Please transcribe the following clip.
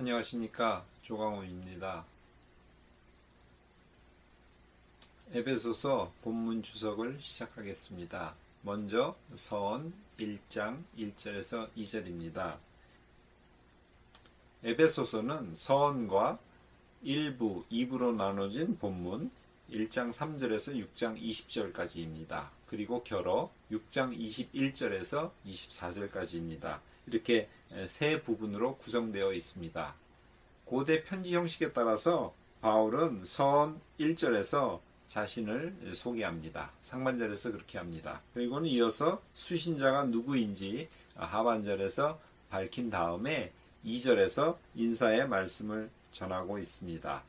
안녕하십니까 조강호입니다. 에베소서 본문 주석을 시작하겠습니다. 먼저 선 1장 1절에서 2절입니다. 에베소서는 서원과 1부, 2부로 나눠진 본문 1장 3절에서 6장 20절까지입니다. 그리고 결어 6장 21절에서 24절까지입니다. 이렇게 세 부분으로 구성되어 있습니다. 고대 편지 형식에 따라서 바울은 선 1절에서 자신을 소개합니다. 상반절에서 그렇게 합니다. 그리고는 이어서 수신자가 누구인지 하반절에서 밝힌 다음에 2절에서 인사의 말씀을 전하고 있습니다.